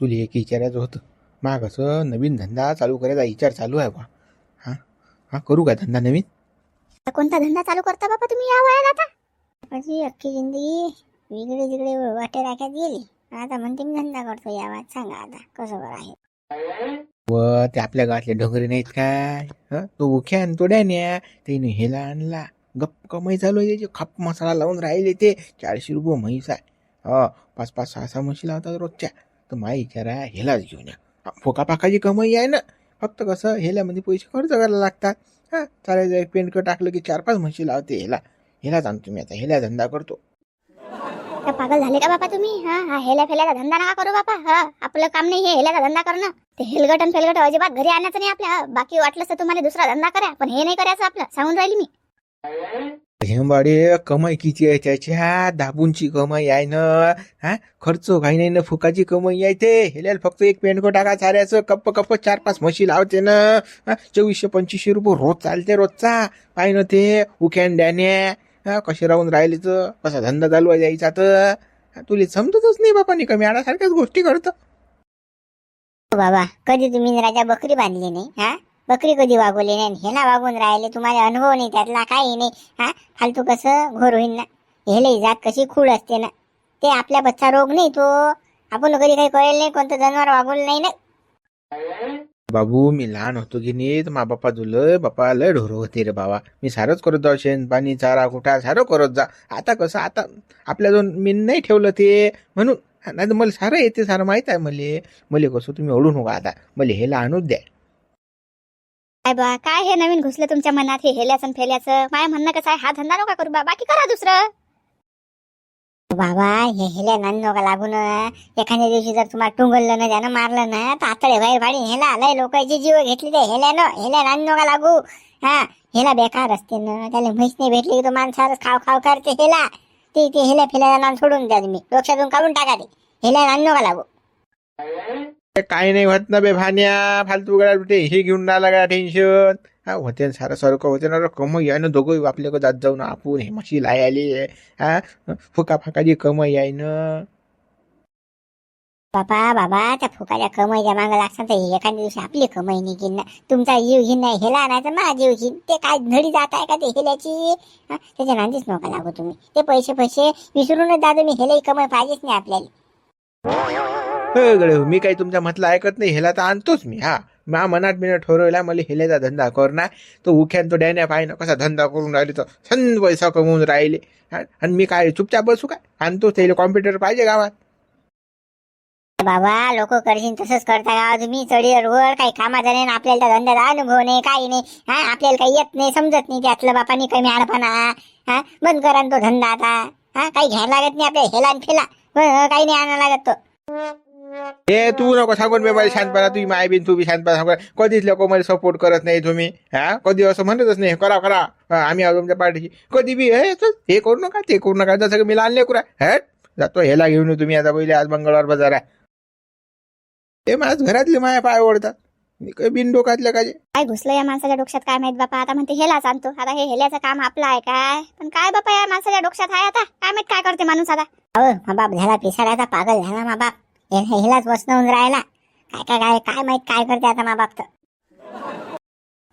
तुला एक विचारायचं होतं. मा कसं नवीन धंदा चालू करायचा विचार चालू आहे बा. हां? हां करू का धंदा नवीन? कोणता धंदा चालू करता बाबा तुम्ही या वयात आता? माझी अख्खी जिंदगी इकडे तिकडे वाटे राख्यात गेली. आता म्हणते मी धंदा करतो या वयात. सांगा आता कसं बरं आहे? व ते आपल्या गावातले डोंगरे नाहीत काय? हं? तो उख्यान तो डॅन्या. त्याने हेला आणला. गप्प कमाई चालू आहे त्याची. खप मसाला लावून राहिले ते. चारशे रुपये म्हैस आहे. हो पाच पाच सहा सहा म्हशी लावतात रोजच्या. तर माझा विचार आहे घेऊन या. फोका पाकाची कमाई आहे ना. फक्त कसं ह्याल्यामध्ये पैसे खर्च करायला लागतात. हां चालायचं एक पेंट टाकलं की चार पाच म्हशी लावते ह्याला. हेलाच आणतो मी आता हेला धंदा करतो. का पागल झाले का बापा तुम्ही? हा हा हेल्या फेल्याचा धंदा नका करू बापा. हा आपलं काम नाही हे हेल्याचा धंदा करणं. ते हेलगट आणि फेलगट अजिबात घरी आणायचं नाही आपल्या. हा. बाकी वाटलं तर तुम्हाला दुसरा धंदा करा पण हे नाही करायचं आपलं. सांगून राहिली मी. हेंबाडे कमाई किती आहे त्याच्या दाबूनची कमाई आहे ना. हा खर्च काही नाही ना फुकाची कमाई आहे ते. हेल्याला फक्त एक पेंटको टाका साऱ्याचं कप्प कप्प चार पाच म्हशी लावते ना. चोवीसशे पंचवीसशे रुपये रोज चालते रोजचा. पाय ना ते उख्यान कसे राहून राहिले तर? कसा धंदा चालू आहे द्यायचा तर? तुले तुला समजतच नाही बापा नि कमी आडासारख्याच गोष्टी करतं. बाबा कधी तुम्ही राजा बकरी बांधली नाही हा? बकरी कधी वागवली नाही ना वागून राहिले तुम्हाला अनुभव नाही त्यातला काही नाही. हा? फालतू कसं घोर होईल ना? हेले जात कशी खूळ असते ना? ते आपल्या बच्चा रोग नाही तो. आपण कधी काही कळेल नाही कोणतं जनावर वागवलं नाही ना? बाबू मी लहान होतो की नाही तर मा बापा लय बापा लय ढोर होते रे बाबा. मी सारंच करत जाऊ शेण पाणी चारा कुठा सारं करत जा. आता कसं आता आपल्या जाऊन मी नाही ठेवलं ते. म्हणून नाही तर मला सारं येते सारं माहीत आहे मले. मले कसं तुम्ही ओढू नका आता. मले हे लहानूच द्या. काय बा काय हे नवीन घुसलं तुमच्या मनात? हे हेल्याचं फेल्याचं. माय म्हणणं कसं आहे? हा धंदा नका करू बा बाकी करा दुसरं. बाबा हे हेल्या नान नका लागून. एखाद्या दिवशी जर तुम्हाला टुंगललं ना त्यानं मारलं ना तर आतडे बाहेर भाडी हेला आलाय लोकांची जीव घेतली ते हेल्यानं हेल्या नान नका लागू. हा हेला बेकार असते ना. त्याला म्हैस नाही भेटली की तो माणसाला खाव खाव करते हेला. ते ते हेल्या फेल्याला नान सोडून द्या तुम्ही. डोक्यातून काढून टाका ते. हेल्या नान नका लागू. काय नाही होत ना बे भान्या फालतू गळ्यात कुठे हे घेऊन राहिला टेन्शन हा होते ना सारं सारखं होते ना कमई आहे ना दोघं आपल्याकडे जात जाऊन. आपण हे मशी लायाली. हा? फुका फाकाची कमई आहे ना. बाबा बाबा त्या फुकाच्या कमाईच्या मागं लागतात तर एखाद्या दिवशी आपली कमाई निघीन ना. तुमचा जीव घेईन नाही हेला नाही तर माझा जीव घेईन. ते काय घडी जात आहे का ते हेल्याची त्याच्या नांदीच नका लागू तुम्ही. ते पैसे पैसे विसरूनच जा तुम्ही. हेलाही कमाई पाहिजेच नाही आपल्याला. गळे मी काही तुमच्या म्हटलं ऐकत नाही हेला तर आणतोच मी हा. मा मनात मी ठरवला मला हेलेचा धंदा करणार. तो उख्यान तो डॅन्या पाहिनं कसा धंदा करून राहिले तर छंद पैसा कमवून राहिले. आणि मी काय चुपचाप बसू काय आणतो त्याला कॉम्प्युटर पाहिजे गावात. बाबा लोक करशील तसंच करता का तुम्ही चढीवर वर काही कामाचा नाही आपल्याला त्या धंद्याचा अनुभव नाही काही नाही. हा आपल्याला काही येत नाही समजत नाही त्यातलं बापानी कमी आडपणा. हा बंद करा तो धंदा आता. हा काही घ्यायला लागत नाही आपल्याला हेला आणि फेला काही नाही आणायला लागत तो. हे तू नको सांगून मी मला शांतपणा तुम्ही माय बिन तू बी शांतपणा सांगू कधीच लोक मला सपोर्ट करत नाही तुम्ही. हा? कधी असं म्हणतच नाही. करा करा. हा, आम्ही आहोत तुमच्या पाठीशी. कधी बी हे चल, हे करू नका ते करू नका. जसं की मी लहान लेकरू हट. जातो हेला घेऊन तुम्ही आता पहिले. आज मंगळवार बाजार आहे. ते माझ्या घरातले माया पाय ओढतात. मी काही बिन डोकातल्या काय काय घुसलं या माणसाच्या डोक्यात? काय माहीत बापा? आता म्हणते हेलाच आणतो. आता हे हेल्याचं काम आपलं आहे काय? पण काय बापा या माणसाच्या डोक्यात आहे आता? काय माहीत काय करते माणूस आता? अहो मा बाप झाला पिसाळ्याचा पागल झाला मा बाप. हे- हे- हेलाच बसणं राहिला. काय काय काय काय माहीत काय करते आता मा बाप तर.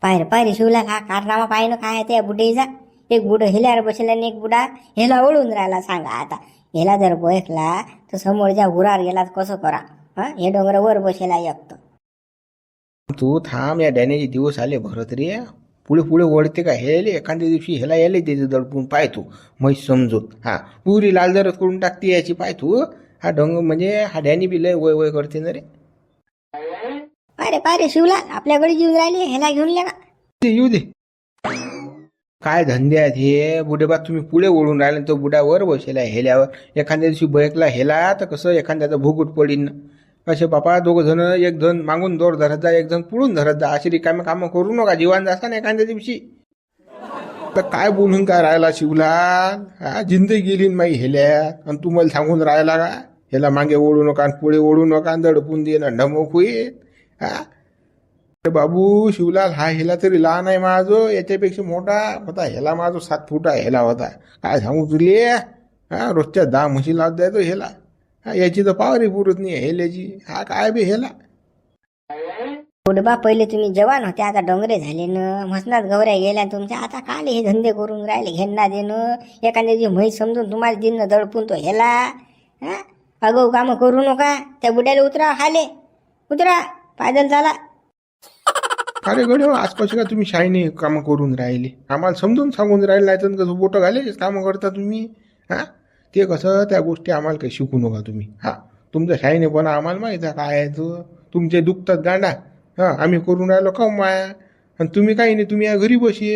पाहिजे पाहिजे शिवला हा कारनामा पाहिलं काय आहे त्या बुढीचा एक बुड हेल्यावर बसला आणि एक बुडा हेला ओढून राहिला. सांगा आता हेला जर बोयकला तर समोरच्या गुरार गेला तर कसं करा? हा? हे डोंगर वर बसेला एकटं तू थांब या डॅनेचे दिवस आले भरत रे. पुढे पुढे ओढते का? हेले एखाद्या दिवशी ह्याला यायला त्याचं दडपून पाय तू. म्हैस समजून हा पुरी लाल जरच करून टाकते याची पाय तू. हा डोंग म्हणजे हा डॅनी बी लय वय वय करते ना रे. अरे पाहिजे शिवला आपल्याकडे येऊन राहिले हेला घेऊन ये ना. ते येऊ दे. काय धंदे आहेत हे? बुढेबा तुम्ही पुढे ओढून राहिले तो बुडा वर बसेला हेल्यावर. एखाद्या दिवशी बैकला हेला तर कसं एखाद्याचा भुगुट पडीन? असे बापा दोघं जण एक जण मागून दोर धरत जा एक जण पुढून धरत जा. अशी रिकामे कामं करू नका जीवन जासा ना एखाद्या दिवशी. तर काय बोलून काय राहिला शिवला? हा जिंदगी गेली माई हेल्यात आणि तू मला सांगून राहिला का? ह्याला मागे ओढू नका आणि पुढे ओढू नका दडपून दे ना ढमक होईल हा अरे बाबू शिवलाल हा हेला तरी लहान आहे माझं याच्यापेक्षा मोठा होता हेला माझं सात फूट आहे हेला होता काय सांगू तुले हा रोजच्या दहा म्हशी लावत द्यायचो हेला हा याची तर पावरही पुरत नाही हेल्याची हा काय बी हेला बुडबा पहिले तुम्ही जवान होते आता डोंगरे झाले न मसनात गवऱ्या गेल्या तुमच्या आता काल हे धंदे करून राहिले घेणं देणं एखाद्याची म्हैस समजून तुम्हाला दिन दडपून तो हेला हा अगो कामं करू नका. त्या बुड्याला उतरा खाले उतरा. पायदल झाला. अरे गड्या आजपासून का तुम्ही शाळेने कामं करून राहिले? आम्हाला समजून सांगून राहिले नाही तर कसं बोटं घाले कामं करता तुम्ही? हा? ते कसं त्या गोष्टी आम्हाला काही शिकू नका तुम्ही. हा? तुमच्या शाळेने पण आम्हाला माहीत आहे काय आहे तुमचे दुखतात गांडा. हा? आम्ही करून राहिलो कमाया आणि तुम्ही काही नाही तुम्ही या घरी बशी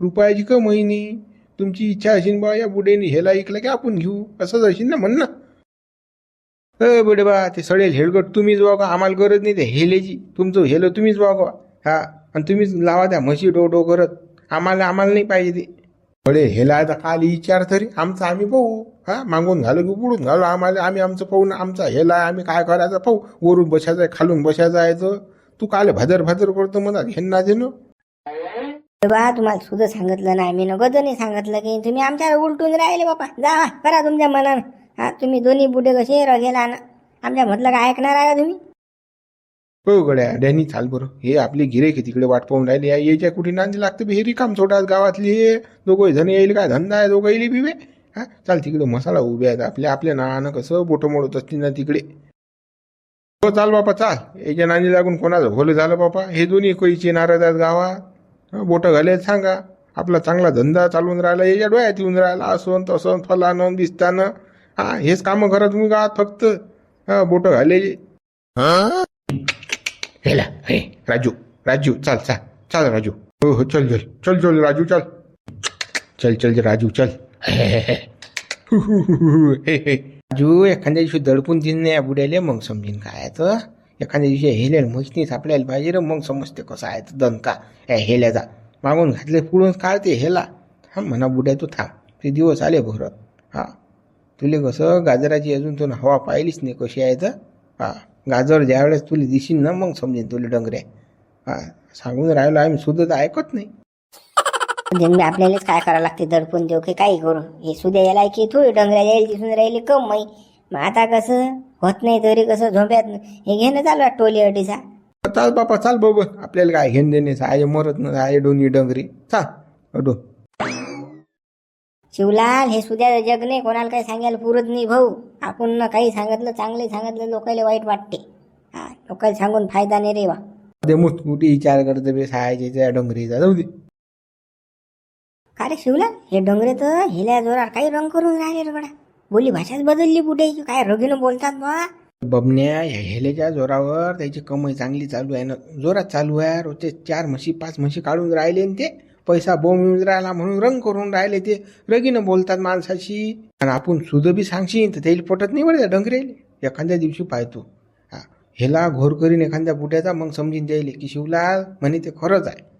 रुपयाची कमाई नाही. तुमची इच्छा असेल बा या बुडेने हेला ऐकलं की आपण घेऊ. असंच असेल ना म्हणणं? अ बडे बा ते सडेल हेळगट तुम्हीच बघा आम्हाला गरज नाही ते हेलेची तुमचं हेलं तुम्हीच वागवा. हा आणि तुम्हीच लावा त्या म्हशी डो डो करत. आम्हाला आम्हाला नाही पाहिजे ते. बडे हेला आता काल विचार तरी. आमचं आम्ही पाहू. हा मागून घालू की पुढून घालू. आम्हाला आम्ही आमचं पाहू ना. आमचा हेला आम्ही काय करायचं पाहू. वरून बसायचं आहे खालून बसायचं. आहे तू काल भदर भदर करतो मला घेणं देणं बा तुम्हाला सुद्धा सांगितलं नाही. मी नगद नाही सांगितलं की तुम्ही आमच्यावर उलटून राहिले बापा. जा करा तुमच्या मनानं. हा तुम्ही दोन्ही बुडे कसे रगेला ना? आमच्या म्हटलं काय ऐकणार आहे का तुम्ही? हो गड्या डॅनी चाल बरं. हे आपली गिरेक तिकडे वाट पाहून राहिले. या यायच्या कुठे नांदी लागते बे? हे रिकाम सोडा गावातली हे. दोघं जण येईल काय? धंदा आहे दोघं येईल बिबे हा चाल तिकडे मसाला उभे आहेत. आपल्या आपल्या नानं कसं बोटं मोडत असतील ना तिकडे. हो चाल बापा चाल. याच्या नांदी लागून कोणाचं भोलं झालं बापा? हे दोन्ही कोईचे नाराज आहेत गावात. बोटं घाले सांगा. आपला चांगला धंदा चालून राहिला याच्या डोळ्यात येऊन राहिला. असं तसं फलानं दिसतानं हा हेच कामं करा तुम्ही गावात फक्त हा बोटं घाले हेला हे. राजू राजू चल चल चल राजू. हो हो चल चल चल चल राजू चल. चल चल राजू चल. हे, हे, हे. हु, हु, हु, हु, हे, हे. राजू एखाद्या दिवशी दडपून दिन नाही बुड्याले मग समजीन काय तर? एखाद्या दिवशी हेलेल म्हशीनी सापडायला पाहिजे रे मग समजते कसं आहे तर दणका. या हेल्याचा मागून घातले पुढून काढते हेला. हा म्हणा बुड्या तू थांब. ते दिवस आले भरत. हा. तुले कसं गाजराची अजून तू हवा पाहिलीच नाही कशी आहे तर? हा गाजर ज्यावेळेस तुला दिशील ना मग समजेन तुला डंगऱ्या हा सांगून राहिलो आम्ही सुद्धा तर ऐकत नाही. जन्मी आपल्यालाच काय करावं लागते दडपून देऊ की काही करू हे सुद्या याला की थोडी डंगऱ्या यायला दिसून राहिले कम माई मग आता कसं? होत नाही तरी कसं झोप्यात हे घेणं चालू आहे टोली अडीचा चाल बापा चाल बाबा आपल्याला काय घेणं देणे आहे मरत नाही आहे डोनी डंगरी. चाल अडो. शिवलाल हे सुद्या जग नाही कोणाला काही सांगायला पुरत नाही भाऊ. आपण न काही सांगितलं चांगले सांगितलं लोकांना वाईट वाटते. हा लोकांना सांगून फायदा नाही रे वा ते मोठी विचार करते बे सायाच्या त्या डोंगरीचा. जाऊ दे. का रे शिवलाल? हे डोंगरे तर हिल्या जोरात काही रंग करून राहिले रे बडा. बोली भाषाच बदलली कुठे? काय रगीनं बोलतात बा. बबन्या ह्या हेलेच्या जोरावर त्याची कमाई चांगली चालू आहे ना. जोरात चालू आहे रोजचे चार म्हशी पाच म्हशी काढून राहिले न ते. पैसा बोंब येऊन राहिला म्हणून रंग करून राहिले ते. रगीनं बोलतात माणसाशी आणि आपण सुद बी सांगशील तर त्याला पटत नाही बरं डंगरेले. एखाद्या दिवशी पाहतो. हा हेला घोर करीन एखाद्या बुट्याचा मग समजीन द्यायले की शिवलाल म्हणे ते खरंच आहे.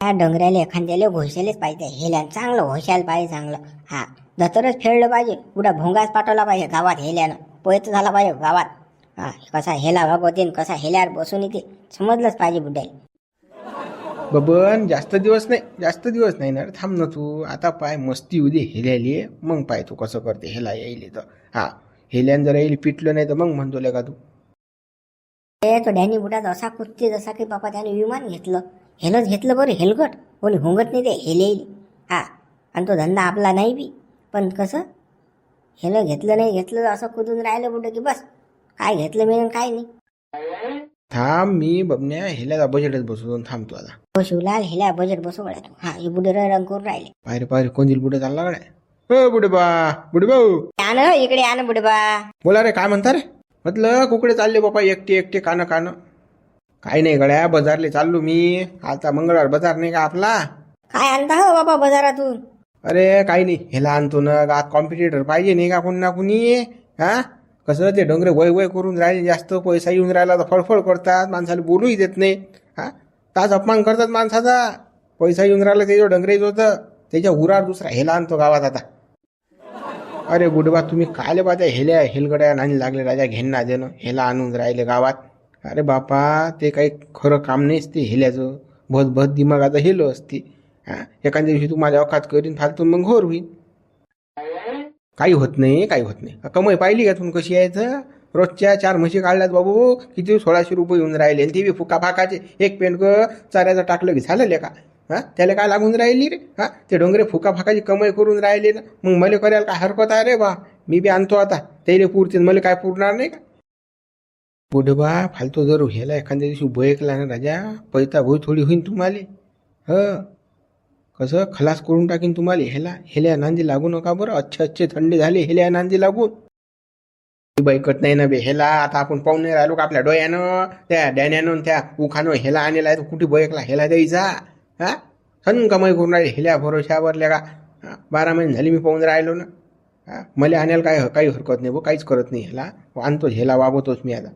त्या डोंगऱ्याला एखाद्याला घोषायलाच पाहिजे. हेल्यान चांगलं घोषायला पाहिजे चांगलं. हा दतरच फेडलं पाहिजे. कुठं भोंगाच पाठवला पाहिजे गावात हेल्यानं. पोयत झाला पाहिजे गावात. हा कसा हेला भागवते कसा हेल्यावर बसून येते समजलंच पाहिजे बुड्याला. बबन जास्त दिवस नाही जास्त दिवस नाही ना थांब ना तू. आता पाय मस्ती उदे हेल्याली. मग पाय तू कसं करते? हेला येईल तर हा. हेल्यान जर येईल पिटलं नाही तर मग म्हणतो का तू? ते तो डॅनी बुडात असा कुत्ते जसा की बाबा त्याने विमान घेतलं. हेलच घेतलं बरं हेलगट. कोणी हुंगत नाही ते हेले येईल. हा. आणि तो धंदा आपला नाही बी. पण कसं? हेलं घेतलं नाही घेतलं असं कुदून राहिलं बुडं की बस. काय घेतलं मी काय नाही. थांब मी बबन्या हेल्याचा बजेटच बसवून थांबतो आता. हो शिवलाल हेल्या बजेट बसू गड्या तू. हा हे बुडे रंग करून राहिले. पायरे पायरे कोणतील बुडे चालला गड्या? हो बुडे बा बुडे भाऊ आण हो, इकडे आण बुडे बा बोला रे काय म्हणता रे? म्हटलं कुकडे चालले बापा एकटे एकटे कानं कानं. काही नाही गड्या बाजारले चाललो मी. आता मंगळवार बाजार नाही का आपला? काय आणता हो बाबा बाजारातून? अरे काही नाही. ह्याला आणतो ना गात कॉम्पिटिटर पाहिजे नाही का कोणी ना कोणी? हा? कसं ते डोंगरे वय वय करून राहिले जास्त पैसा येऊन राहिला तर फळफळ करतात माणसाला बोलूही देत नाही. हा? तास अपमान करतात माणसाचा. पैसा येऊन राहिला त्याच्या डोंगरेच होतं. त्याच्या उरार दुसरा हेला आणतो गावात आता. अरे गुडबा तुम्ही कायले बा त्या हेल्या हेलगड्या नाही लागले राजा घेणं देणं हेला आणून राहिले गावात. अरे बापा ते काही खरं काम नाहीच ते हेल्याचं. भत भत दिमागाचं हेलो असते. हा? एखाद्या दिवशी तू माझ्या अवकात करीन फालतू मग घोर होईन. काही होत नाही काही होत नाही. कमाई पाहिली का तुम्ही कशी यायचं रोजच्या चार म्हशी काढल्यात बाबू. किती सोळाशे रुपये येऊन राहिले आणि ते बी फुका फाकाचे. एक पेंट चाऱ्याचं टाकलं की झालं का? हा? त्याला काय लागून राहिली रे? हा? ते डोंगरे फुका फाकाची कमाई करून राहिले ना. मग मला करायला काय हरकत आहे रे बा? मी बी आणतो आता. त्याला पुरते मला काय पुरणार नाही का? पुढे बा फालतू जर ह्याला एखाद्या दिवशी बयकला ना राजा पैता भोई थोडी होईन तुम्हाला. ह. कसं? खलास करून टाकीन तुम्हाला. ह्याला हेल्या नांदी लागू नका बरं. अच्छे अच्छे थंडी झाले हेल्या नांदी लागून. बैकत नाही ना बे. हेला आता आपण पाहून नाही राहिलो का आपल्या डोळ्यानं? त्या डॅन्यानं त्या उखानं. हेला आणलेला आहे कुठे बैकला हेला द्यायचा. हा? सण कमाई करून राहिले. हेल्या भरोशावरल्या का? बारा महिने झाले मी पाहून राहिलो ना. मला आणायला काय काही हरकत नाही बो. काहीच करत नाही ह्याला. आणतो ह्याला वागवतोच मी आता.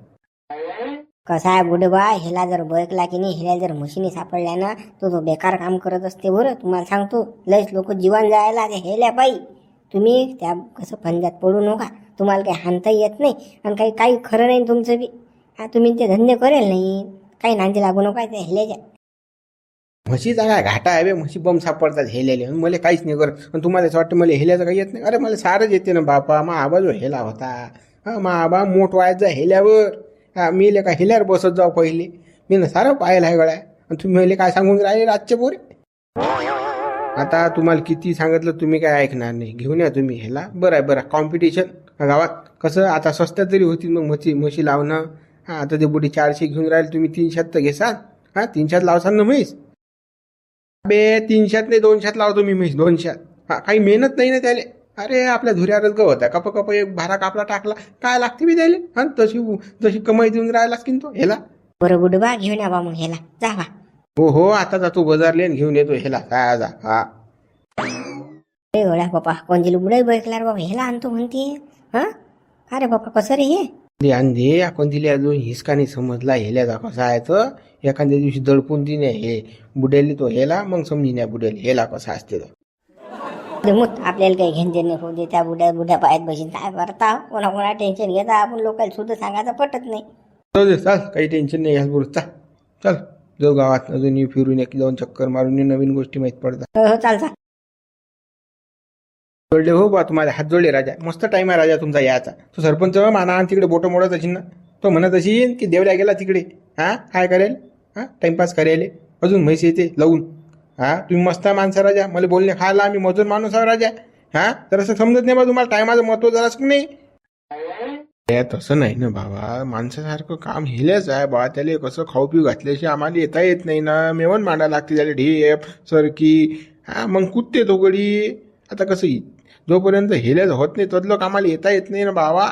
कसा आहे बुडबा ह्याला जर बळकला की नाही हिला जर म्हशीने सापडल्या ना तो तो बेकार काम करत असते बरं. तुम्हाला सांगतो लयच लोक जीवन जायला ते हेल्या बाई तुम्ही त्या कसं फंजात पडू नका. तुम्हाला काही हानता येत नाही आणि काही काही खरं नाही तुमचं बी. हा तुम्ही ते धंदे करेल नाही. काही नांदी लागू नका ते हेल्याच्या. म्हशीचा काय घाटा आहे बे. म्हशी बम सापडतात हेलेले मला काहीच नाही करत. आणि तुम्हाला असं वाटतं मला हेल्याचं काही येत नाही. अरे मला सारंच येते ना बापा. मा आबा जो हेला होता. हा मग आबा मोठ व्हायचा हेल्यावर. हा मी ले का हेल्यावर बसत जाऊ पहिले. मी ना सारं पाहिलं आहे गळ्या आणि तुम्ही मला काय सांगून राहिले रातचे पोरे? आता तुम्हाला किती सांगितलं तुम्ही काय ऐकणार नाही. घेऊन या तुम्ही ह्याला. बरं आहे बरं कॉम्पिटिशन गावात कसं आता स्वस्तात तरी होती मग म्हशी म्हशी लावणं. हा आता ते बुढी चारशे घेऊन राहिले तुम्ही तीनशेत तर घेसाल. हा तीनशेत लावसाल ना म्हैस? बे तीनशेत नाही दोनशेत लावतो मी म्हैस दोनशेत. हा काही मेहनत नाही ना त्याला. अरे आपल्या धुऱ्यावरच गवत होता. कप कप एक भारा कापला टाकला. काय लागते बी त्याले? हा तशी तशी कमाई देऊन राहिलास की तो? ह्याला? बरं बुडबा घेऊन या बा मग ह्याला. जा बा. हो हो आता जातो बाजारले आणि घेऊन येतो ह्याला. काय जा हा. अरे गोळ्या बापा कोणती बुडाई बळकला रे बाबा ह्याला आणतो म्हणते. हा? अरे बापा कसं रे हे? दे अंधे आपण दिले अजून हिसका नाही समजला हेल्याचा कसा आहे तर एखाद्या दिवशी दडपून दिने हे. बुडेली तो हेला मग समजीन या बुडेल. हेला कसा असते तो. मुत आपल्याला काही घेण देणे होऊ दे त्या बुड्या बुड्या पायात बसून काय करता? कोणा कोणा टेन्शन घेता? आपण लोकांना सुद्धा सांगायचं पटत नाही. जाऊ दे चाल काही टेन्शन नाही घ्याल बोल चाल चल. जाऊ गावात अजून येऊ फिरून एक जाऊन चक्कर मारून येऊ, नवीन गोष्टी माहीत पडतात. हो हो चाल चाल. जोडले हो बा तुम्हाला हात जोडले राजा. मस्त टाइम आहे राजा तुमचा याचा तो सरपंच माना आणि तिकडे बोटं मोडत असेल ना. तो म्हणत असेल की देवल्या गेला तिकडे. हा काय करेल? हा टाइमपास करेल अजून म्हैस येते लावून. हा? तुम्ही मस्त आहे माणसं राजा. मला बोलणे खायला आम्ही मजूर माणूस आहे राजा. हा? तर असं समजत नाही बा तुम्हाला. टायमाचं महत्त्व झालंच की नाही? हे तसं नाही ना बाबा. माणसासारखं काम हेलेच आहे बा. त्याला कसं खाऊ पिऊ घातल्याशिवाय आम्हाला येता येत नाही ना. मेवण मांडा लागते त्याला ढेप सरकी. हा? मग कुत्ते दोगडी. आता कसं येईल जोपर्यंत हेल्याच होत नाही तदलं कामाला येता येत नाही ना बाबा.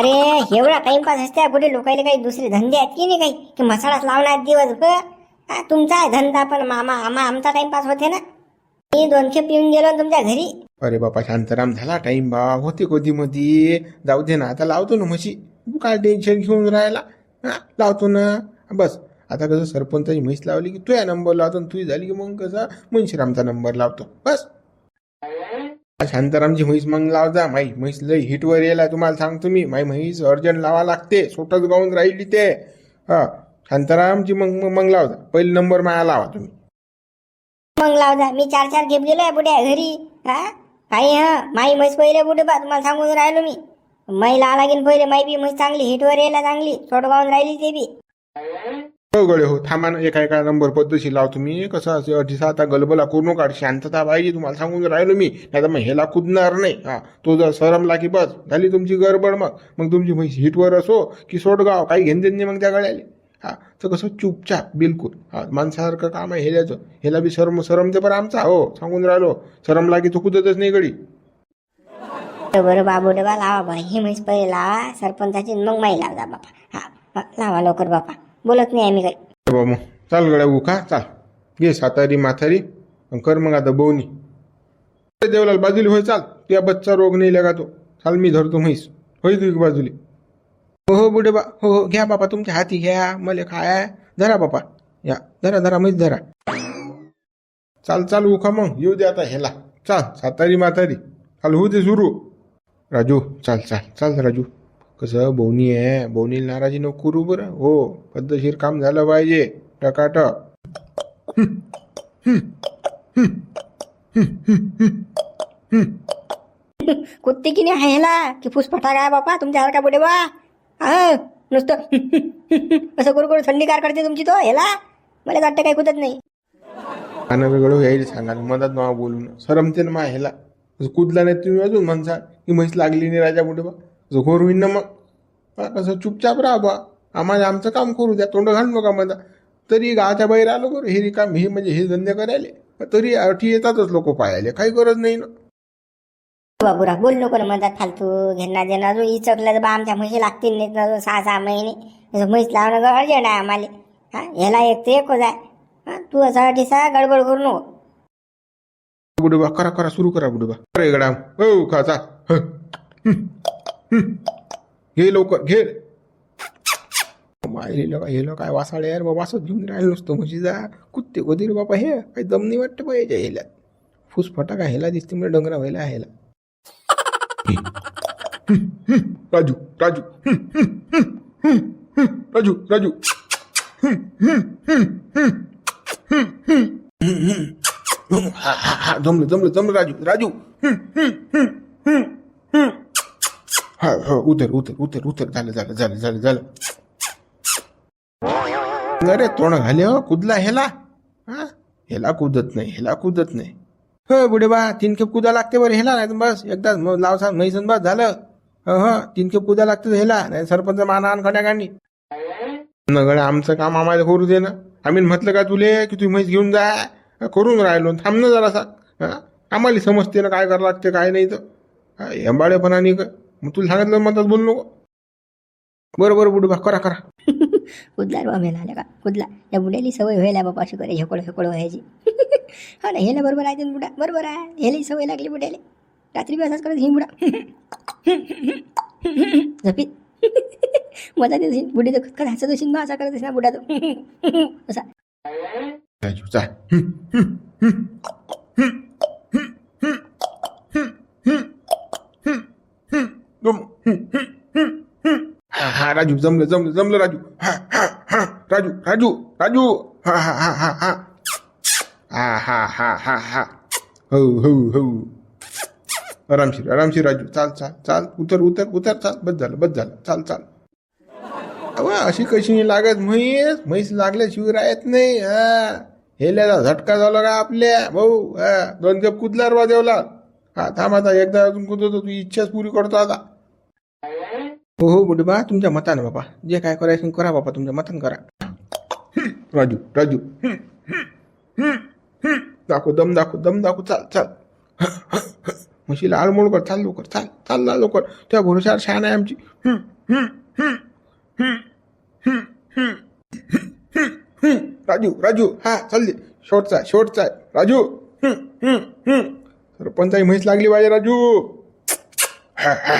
अरे एवढा टाइमपास असते. कुठे लोकांना काही दुसरे धंदे आहेत की नाही काही? की मसालाच लावणार दिवसभर? तुमचा आहे धंदा पण मामा आम्हा आमचा टाइमपास होते ना. मी दोनशे पिऊन गेलो ना तुमच्या घरी. अरे बापा शांताराम झाला टाइम बा होते कधी मध्ये जाऊ दे ना आता लावतो ना म्हशी. तू काय टेन्शन घेऊन राहिला? हा लावतो ना. बस. आता कसं सरपंचाची म्हैस लावली की तुझ्या नंबर लावतो आणि तुझी झाली की मग कसं मुंशीरामचा नंबर लावतो. बस. शांतारामची म्हैस मग लाव जा. माई म्हैस लय हिटवर येला तुम्हाला सांगतो मी. माई म्हैस अर्जंट लावा लागते. सोटच गाऊन राहिली ते. हा. शांतारामची मग मग- मग लाव जा पहिले नंबर माया लावा तुम्ही. मग लाव जा मी चार चार खेप गेलोय बुड्या घरी. हा? काही हा? माई म्हैस पहिले बुडे बा तुम्हाला सांगून राहिलो मी. मै ला लागेल पहिले. माई बी म्हैस चांगली हिटवर यायला चांगली. गावून राहिली ते बी. हो गळे हो थांबा ना. एका एका नंबर पद्धतशीर लाव तुम्ही. कसं असं अडीचा आता गलबला करू नका. शांतता पाहिजे. तुम्हाला सांगून राहिलो मी. नाही तर मग ह्याला कुदणार नाही. हा. तो जर सरमला की बस. झाली तुमची गडबड मग. मग तुमची म्हैस हिटवर असो की सोडगाव. काही घेण देत नाही मग त्या गळ्याले. हा तर कसं चुपचाप बिलकुल. हा माणसासारखं काम आहे हेल्याचं ह्याला बी सरम सरमते पण आमचा हो सांगून राहिलो. सरमला की तो कुदतच नाही गडी. बरं बाबू डबा लावा बा ही म्हैस पहिले लावा सरपंचाची मग माई लाव बापा. हा लावा लवकर बापा. बोलत नाही आम्ही काही. बाबा मग चाल गड्या उखा चाल. घे सातारी माथारी कर मग आता बोवणी. देवलाल बाजूली होय चाल. त्या बच्चा रोग नाही लगा तो चाल मी धरतो म्हैस. होय तू एक बाजूली. हो हो बुडे बा हो हो घ्या बापा तुमच्या हाती घ्या मले काय धरा बापा या धरा धरा मीच धरा. चाल चाल उखा मग येऊ दे आता ह्याला. चाल सातारी म्हातारी चाल होऊ दे सुरू. राजू चाल चाल चाल राजू. कसं बोनी आहे? बोवणीला नाराजी नको करू बरं. हो पद्धतशीर काम झालं पाहिजे. टकाटक. कुत्ती की नाही आहे ह्याला? की फुसफटा काय बापा तुमच्यासारखा बुडे बा? हा नुसतं असं करू करू थंडी कार करते तुमची तो ह्याला मला वाटतं काही कुदत नाही. आणि वेगळं यायला सांगा मधात नाव बोलून. सरमते ना मा ह्याला. असं कुदला नाही तुम्ही अजून म्हणसा की म्हैस लागली नाही राजा बुडे बा. असं घोर होईन ना मग. हा, कसं चुपचाप राहा बा. आम्हाला आमचं काम करू द्या तोंड घालू नका मधा तरी गावाच्या बाहेर आलो बरं हे काम हे म्हणजे हे धंदे करायले. तरी अटी येतातच लोक पाहायले काही गरज नाही ना. बाबूरा बोल नको म्हणतात फालतू घेणार देणार अजून इचकलं तर बा आमच्या म्हशी लागतील नाही अजून सहा सहा महिने म्हैस लावणं अर्जंट आहे आम्हाला. हा ह्याला एक ते एकच आहे. हा तू असा सा गडबड करू नको. बुडबा करा करा सुरू करा बुडबा. अरे गडा हो खाचा हे घे लवकर घे. माय हेलो काय हेलो काय वासाळे यार बाबा असं घेऊन राहिलं नसतं म्हशीचा. कुत्ते कोदी रे बाबा हे काही दम नाही वाटतं पाहिजे ह्याला. हेल्यात फुसफटा का दिसते म्हणजे डोंगरा व्हायला ह्याला. होती राजू. राजू राजू. राजू जमलं जमलं जमलं राजू राजू. हा हा उतर उतर उतर उतर. झालं झालं झालं झालं झालं. अरे तोंड घाले हो कुदला ह्याला. हा? ह्याला कुदत नाही ह्याला कुदत नाही. हो बुडे बा तीन खेप कुदा लागते बरं हेला नाही तर बस एकदा लावसा म्हैसन बस झालं. हं तीन खेप कुदा लागते हेला नाही सरपंच माना खड्या गांडी नगडे आमचं काम आम्हाला करू दे ना. आम्ही म्हटलं का तुले की तू म्हैस घेऊन जा. करून राहिलो थांब ना जरासा. हा आम्हाला समजते ना काय करावं लागते काय नाही तर. हा, का मग तुला सांगितलं म्हणतात बोलू नको. बरं बरं बुडबा करा करा. कुदला रे बा मेला आल्या का कुदला या बुड्याली सवय व्हायला बापा अशी करे हेकोड हेकोड व्हायची हा ना हेला बरोबर आहे बुडा बरोबर आहे हेली सवय लागली बुड्याले रात्री बी असाच करत ही बुडा झपीत मजा देत असेल बुडी तर खतखत हसत असेल मग असा करत असेल ना बुडा तो असा राजू हा हा. राजू जमलं जमलं जमलं राजू. हा हा हा. राजू राजू राजू. हा हा हा हा हा. हा हा हा हा हा. हो हो हो. आरामशीर आरामशीर राजू. चाल चाल चाल. उतर उतर उतर. चाल. बस झालं बस झालं. चाल चाल. अव अशी कशी नाही लागत म्हैस? म्हैस लागल्याशिवाय राहत नाही हा. हेल्याचा झटका झाला का आपल्या? भाऊ हा. दोन कप रवा देवला हा थांब आता एकदा अजून कुदतो तू इच्छाच पुरी करतो आता. हो हो बुडबा तुमच्या मतानं बाबा. जे काय करायचं करा बाबा तुमच्या मतानं करा. राजू राजू. दाखव दम दाखव दम दाखव चाल चाल. म्हशीला आळमोड कर चाल लवकर चाल चाल ना लवकर. त्या भरोशावर शान आहे आमची. राजू राजू हा चालले शॉर्टचा शेवटचा आहे, शेवटचा आहे. राजू. सरपंचाही म्हैस लागली पाहिजे राजू. हा, हा.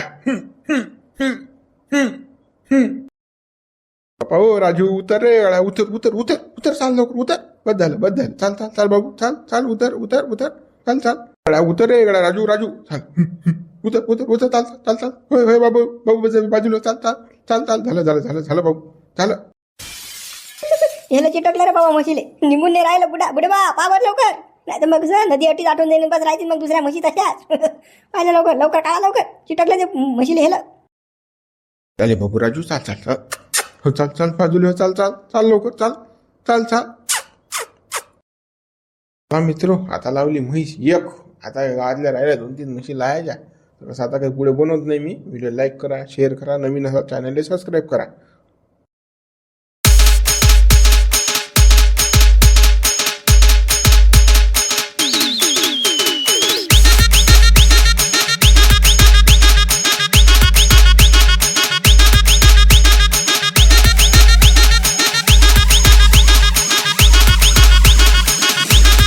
हं, बापा हो राजू उतर रे गळा उतर उतर उतर उतर चाल लवकर उतर. बस झालं बस झालं. चाल चाल चाल बाबू चाल चाल उतर उतर उतर. चाल चाल. गळा उतर रे गळा राजू राजू. चाल. उतर उतर उतर चाल चाल चाल. होय होय बाबू बाबू बस बाजूला चाल चाल चाल चाल. झालं झालं झालं झालं बाबू. झालं. ह्याला चिटकलं रे बाबा म्हशीले. निघून नाही राहिलं बुडा बुडे बा पावर लवकर. नाही तर मग कसं नदी अटीत आठवून जाईल बस राहतील मग दुसऱ्या म्हशी तशाच. पाहिलं लवकर लवकर काढा लवकर. चिटकलं ते म्हशीले हेलं चाले बाबू राजू चाल चाल चाल. हो चाल चाल बाजूला हो, चाल चाल चाल लवकर चाल चाल चाल. हा मित्र आता लावली म्हैस एक. आता गावातल्या राहिल्या दोन तीन म्हशी लावायच्या तर असं आता काही पुढे बनवत नाही मी. व्हिडिओ लाईक करा शेअर करा. नवीन असा चॅनलला सबस्क्राईब करा.